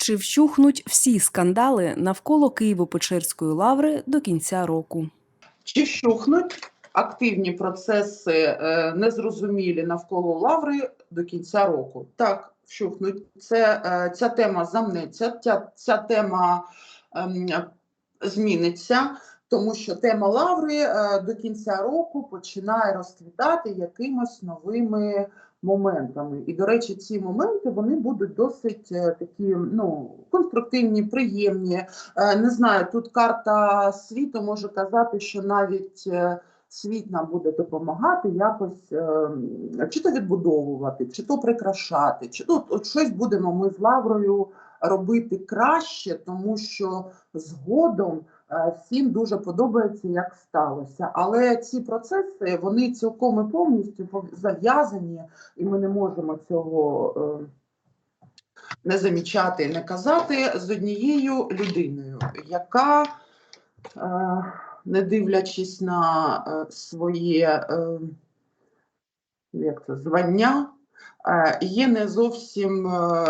Чи вщухнуть всі скандали навколо Києво-Печерської лаври до кінця року? Чи вщухнуть активні процеси е, незрозумілі навколо лаври до кінця року? Так, вщухнуть. Це е, ця тема замнеться, ця, ця тема ем, зміниться, тому що тема лаври е, до кінця року починає розквітати якимось новими моментами. І, до речі, ці моменти вони будуть досить е, такі ну, конструктивні, приємні. Е, Не знаю, тут карта світу може казати, що навіть е, світ нам буде допомагати якось чи то відбудовувати, чи то прикрашати, чи то от щось будемо ми з Лаврою робити краще, тому що згодом всім дуже подобається, як сталося. Але ці процеси вони цілком і повністю зав'язані, і ми не можемо цього. е, не замічати не казати з однією людиною, яка, е, не дивлячись на е, своє е, як це, звання, е, є не зовсім, е,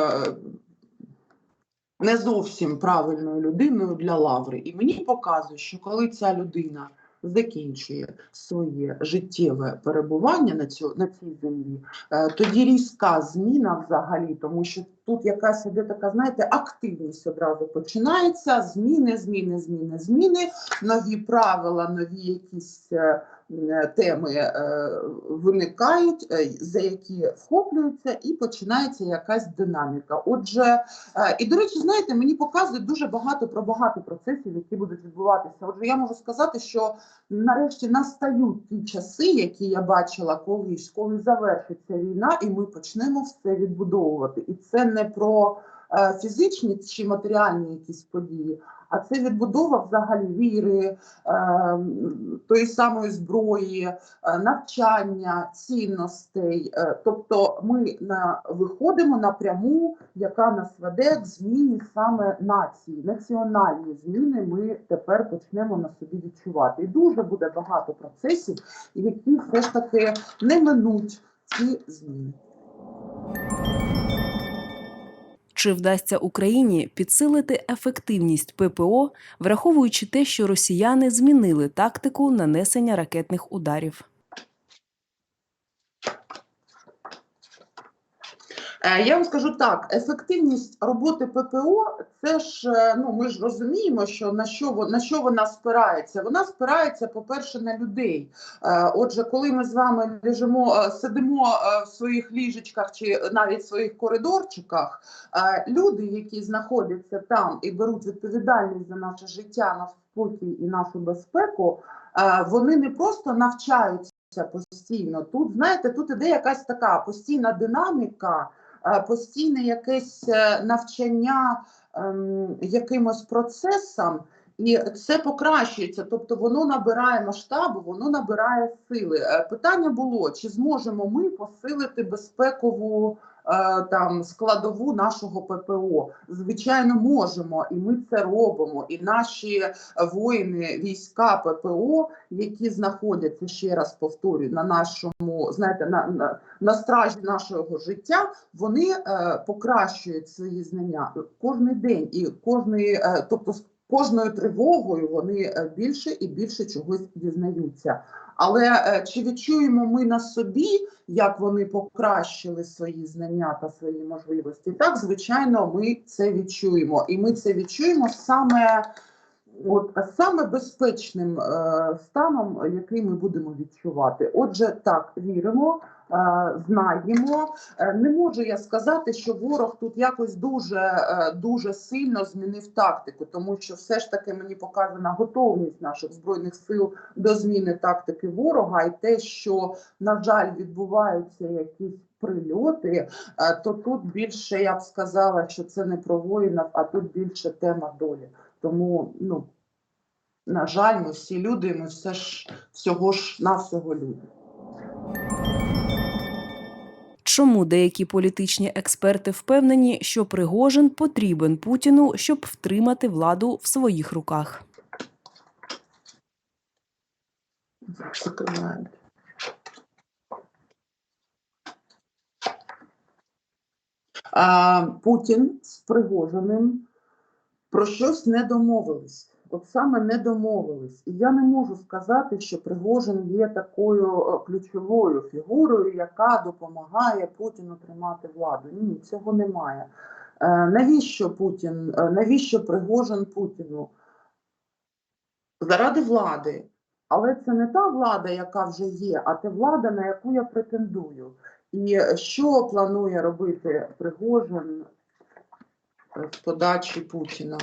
не зовсім правильною людиною для лаври. І мені показує, що коли ця людина закінчує своє життєве перебування на, цю, на цій землі, Е, тоді різка зміна взагалі, тому що тут якась іде така, знаєте, активність одразу починається. Зміни, зміни, зміни, зміни, нові правила, нові якісь е, теми е, виникають, е, за які вхоплюються, і починається якась динаміка. Отже, е, і до речі, знаєте, мені показують дуже багато про багато процесів, які будуть відбуватися. Отже, я можу сказати, що нарешті настають ті часи, які я бачила колись, коли завершиться війна, і ми почнемо все відбудовувати. І це не про е, фізичні чи матеріальні якісь події, а це відбудова взагалі віри, е, тої самої зброї, е, навчання, цінностей. Тобто ми виходимо напряму, яка нас веде к зміні саме нації, національні зміни ми тепер почнемо на собі відчувати. І дуже буде багато процесів, які все ж таки не минуть ці зміни. Чи вдасться Україні підсилити ефективність ППО, враховуючи те, що росіяни змінили тактику нанесення ракетних ударів? Я вам скажу так: ефективність роботи ППО, це ж е, ну ми ж розуміємо, що на що на що вона спирається. Вона спирається, по-перше, на людей. Е, Отже, коли ми з вами лежимо, е, сидимо е, в своїх ліжечках чи навіть в своїх коридорчиках, е, люди, які знаходяться там і беруть відповідальність за наше життя, наш спокій і нашу безпеку, е, вони не просто навчаються. Постійно тут знаєте, тут іде якась така постійна динаміка, е, постійне якесь е, навчання ем, якимось процесам, і це покращується. Тобто воно набирає масштабу, воно набирає сили. Е, Питання було: чи зможемо ми посилити безпекову е, там складову нашого ППО? Звичайно, можемо, і ми це робимо. І наші воїни, війська ППО, які знаходяться ще раз повторюю на нашому, знаєте, на, на, на стражі нашого життя, вони е, покращують свої знання кожен день і кожний, е, тобто кожною тривогою вони е, більше і більше чогось дізнаються. Але е, чи відчуємо ми на собі, як вони покращили свої знання та свої можливості? Так, звичайно, ми це відчуємо, і ми це відчуємо саме. От саме безпечним е, станом, який ми будемо відчувати. Отже, так віримо, знаємо. Е, не можу я сказати, що ворог тут якось дуже е, дуже сильно змінив тактику, тому що все ж таки мені показана готовність наших збройних сил до зміни тактики ворога, і те, що на жаль відбуваються якісь. Прильоти, е, то тут більше я б сказала, що це не про воїнів, а тут більше тема долі. Тому, ну, на жаль, ми всі люди, ми все ж всього ж навсього люди. Чому деякі політичні експерти впевнені, що Пригожин потрібен Путіну, щоб втримати владу в своїх руках? А, Путін з Пригожиним про щось не домовились. От саме не домовились. І я не можу сказати, що Пригожин є такою е, ключовою фігурою, яка допомагає Путіну тримати владу. Ні, цього немає. Е, Навіщо Путін, е, навіщо Пригожин Путіну? Заради влади. Але це не та влада, яка вже є, а та влада, на яку я претендую. І що планує робити Пригожин з подачі Путіна?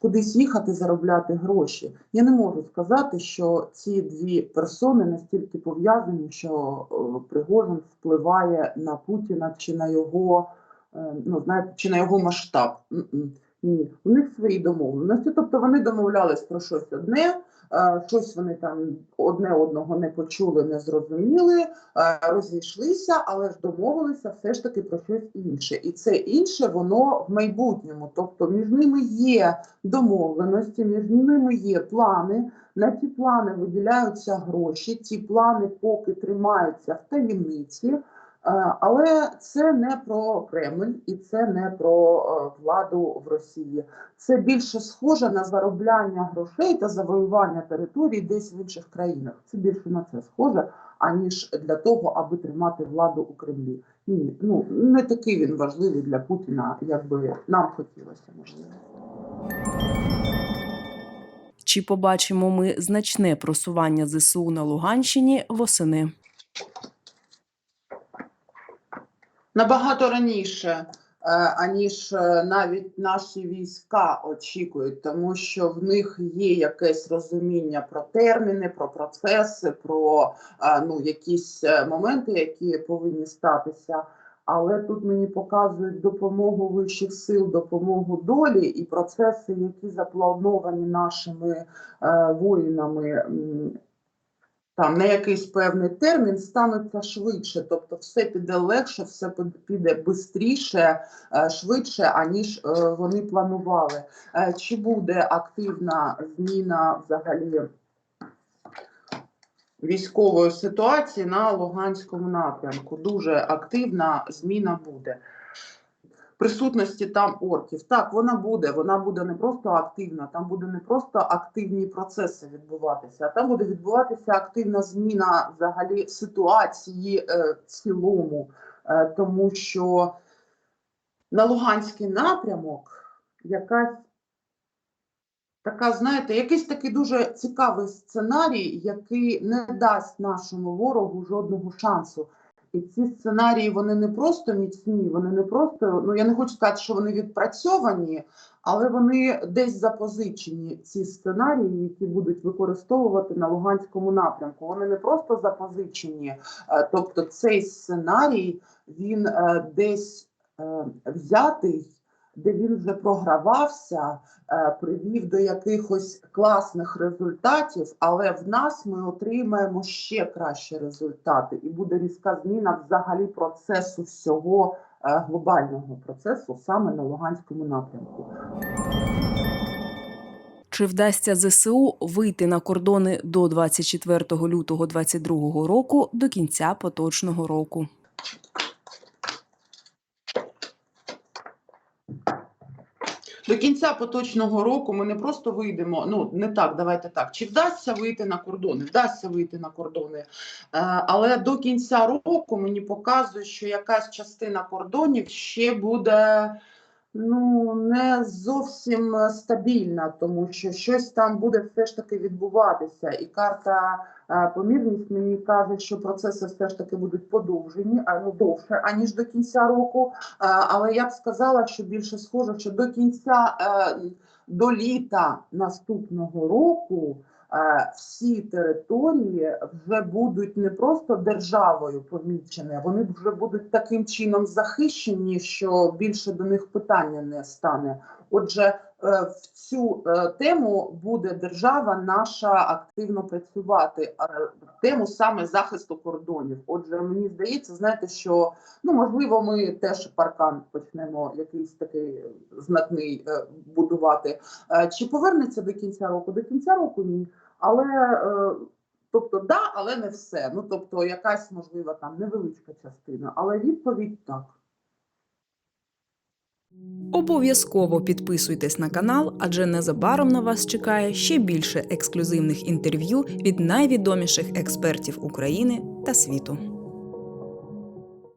Кудись їхати заробляти гроші. Я не можу сказати, що ці дві персони настільки пов'язані, що е, Пригожин впливає на Путіна чи на його, е, ну знаєте, чи на його масштаб. Ні, у них свої домовленості. Тобто вони домовлялись про щось одне, щось вони там одне одного не почули, не зрозуміли, е, розійшлися, але ж домовилися все ж таки про щось інше. І це інше воно в майбутньому. Тобто між ними є домовленості, між ними є плани. На ті плани виділяються гроші. Ті плани поки тримаються в таємниці. Е, Але це не про Кремль і це не про е, владу в Росії. Це більше схоже на заробляння грошей та завоювання територій десь в інших країнах. Це більше на це схоже, аніж для того, аби тримати владу у Кремлі. Ні, ну не такий він важливий для Путіна, як би нам хотілося, можливо. Чи побачимо ми значне просування ЗСУ на Луганщині восени? Набагато раніше, е, аніж е, навіть наші війська очікують, тому що в них є якесь розуміння про терміни, про процеси, про е, ну, якісь моменти, які повинні статися. Але тут мені показують допомогу вищих сил, допомогу долі і процеси, які заплановані нашими е, воїнами там на якийсь певний термін стануться швидше, тобто все піде легше, все піде швидше, швидше, аніж е, вони планували. Е, Чи буде активна зміна взагалі військової ситуації на Луганському напрямку? Дуже активна зміна буде. Присутності там орків. Так, вона буде. Вона буде не просто активна, там буде не просто активні процеси відбуватися, а там буде відбуватися активна зміна взагалі ситуації е, в цілому, е, тому що на Луганський напрямок якась така, знаєте, якийсь такий дуже цікавий сценарій, який не дасть нашому ворогу жодного шансу. І ці сценарії вони не просто міцні, вони не просто, ну я не хочу сказати, що вони відпрацьовані, але вони десь запозичені. Ці сценарії, які будуть використовувати на Луганському напрямку. Вони не просто запозичені, е, тобто цей сценарій він е, десь е, взятий, де він вже програвався, е, привів до якихось класних результатів, але в нас ми отримаємо ще кращі результати, і буде різка зміна взагалі процесу всього е, глобального процесу саме на Луганському напрямку. Чи вдасться ЗСУ вийти на кордони до 24 лютого 2022 року до кінця поточного року? До кінця поточного року ми не просто вийдемо. Ну не так, давайте так. Чи вдасться вийти на кордони? Вдасться вийти на кордони, Е, але до кінця року мені показує, що якась частина кордонів ще буде. Ну, не зовсім е, стабільна, тому що щось там буде все ж таки відбуватися. І карта е, помірність мені каже, що процеси все ж таки будуть подовжені, а ну довше, аніж до кінця року. Е, але я б сказала, що більше схоже, що до кінця до літа наступного року всі території вже будуть не просто державою помічені, вони вже будуть таким чином захищені, що більше до них питання не стане. Отже, е, в цю е, тему буде держава наша активно працювати, е, тему саме захисту кордонів. Отже, мені здається, знаєте, що ну можливо, ми теж паркан почнемо якийсь такий знатний е, будувати. Е, Чи повернеться до кінця року? До кінця року ні. Але е, тобто, да, але не все. Ну тобто, якась можлива там невеличка частина. Але відповідь так. Обов'язково підписуйтесь на канал, адже незабаром на вас чекає ще більше ексклюзивних інтерв'ю від найвідоміших експертів України та світу.